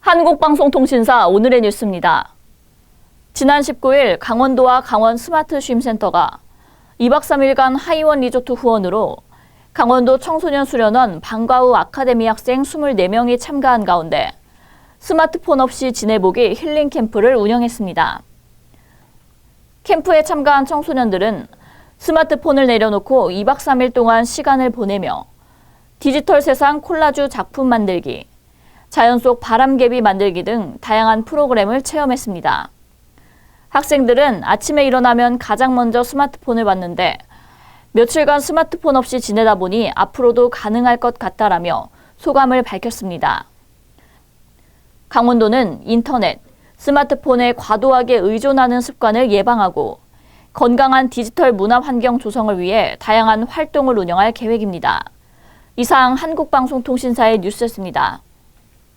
한국방송통신사 오늘의 뉴스입니다. 지난 19일 강원도와 강원 스마트 쉼센터가 2박 3일간 하이원 리조트 후원으로 강원도 청소년 수련원 방과후 아카데미 학생 24명이 참가한 가운데 스마트폰 없이 지내보기 힐링 캠프를 운영했습니다. 캠프에 참가한 청소년들은 스마트폰을 내려놓고 2박 3일 동안 시간을 보내며 디지털 세상 콜라주 작품 만들기, 자연 속 바람개비 만들기 등 다양한 프로그램을 체험했습니다. 학생들은 아침에 일어나면 가장 먼저 스마트폰을 봤는데 며칠간 스마트폰 없이 지내다 보니 앞으로도 가능할 것 같다라며 소감을 밝혔습니다. 강원도는 인터넷, 스마트폰에 과도하게 의존하는 습관을 예방하고 건강한 디지털 문화 환경 조성을 위해 다양한 활동을 운영할 계획입니다. 이상 한국방송통신사의 뉴스였습니다.